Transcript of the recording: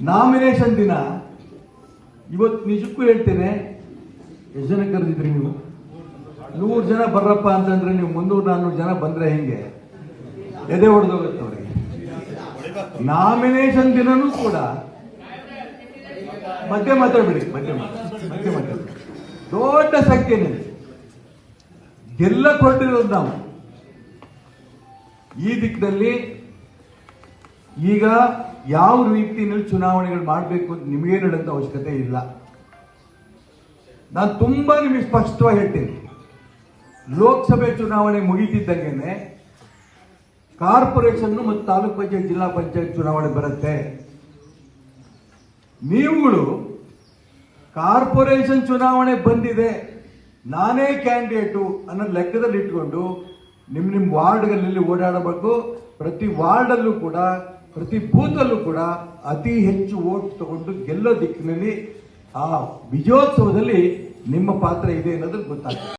Nomination ದಿನ. ಇವತ್ತು ನಿಜಕ್ಕೂ ಹೇಳ್ತೇನೆ, ಎಷ್ಟು ಜನ ಕರೆದಿದ್ರಿ ನೀವು? ನೂರು ಜನ ಬರ್ರಪ್ಪ ಅಂತಂದ್ರೆ ನೀವು ಮುನ್ನೂರು ನಾನ್ನೂರು ಜನ ಬಂದ್ರೆ ಹೆಂಗೆ? ಎದೆ ಹೊಡೆದೋಗುತ್ತೆ ಅವರಿಗೆ ನಾಮಿನೇಷನ್ ದಿನನೂ ಕೂಡ ಮಧ್ಯೆ ಮಾತಾಡ್ಬಿಡಿ ಮಧ್ಯೆ ಮಧ್ಯೆ ಮಾತಾಡ್ಬಿಡಿ. ದೊಡ್ಡ ಸಂಖ್ಯೆನಲ್ಲಿ ಗೆಲ್ಲ ಕೊಟ್ಟಿರೋದು ನಾವು. ಈ ದಿಕ್ಕಿನಲ್ಲಿ ಈಗ ಯಾವ ರೀತಿಯಲ್ಲಿ ಚುನಾವಣೆಗಳು ಮಾಡಬೇಕು ಅಂತ ನಿಮಗೆ ಹೇಳುವಂಥ ಅವಶ್ಯಕತೆ ಇಲ್ಲ. ನಾನು ತುಂಬಾ ನಿಮಗೆ ಸ್ಪಷ್ಟವಾಗಿ ಹೇಳ್ತೀನಿ. ಲೋಕಸಭೆ ಚುನಾವಣೆ ಮುಗಿತಿದ್ದಂಗೆನೆ ಕಾರ್ಪೊರೇಷನ್ ಮತ್ತು ತಾಲೂಕ್ ಪಂಚಾಯತ್, ಜಿಲ್ಲಾ ಪಂಚಾಯತ್ ಚುನಾವಣೆ ಬರುತ್ತೆ. ನೀವುಗಳು ಕಾರ್ಪೊರೇಷನ್ ಚುನಾವಣೆ ಬಂದಿದೆ, ನಾನೇ ಕ್ಯಾಂಡಿಡೇಟು ಅನ್ನೋ ಲೆಕ್ಕದಲ್ಲಿ ಇಟ್ಕೊಂಡು ನಿಮ್ಮ ನಿಮ್ಮ ವಾರ್ಡ್ಗಳಲ್ಲಿ ಓಡಾಡಬೇಕು. ಪ್ರತಿ ವಾರ್ಡಲ್ಲೂ ಕೂಡ ಪ್ರತಿ ಬೂತಲ್ಲೂ ಕೂಡ ಅತಿ ಹೆಚ್ಚು ಓಟ್ ತಗೊಂಡು ಗೆಲ್ಲೋ ದಿಕ್ಕಿನಲ್ಲಿ ಆ ವಿಜಯೋತ್ಸವದಲ್ಲಿ ನಿಮ್ಮ ಪಾತ್ರ ಇದೆ ಅನ್ನೋದು ಗೊತ್ತಾಗ್ತದೆ.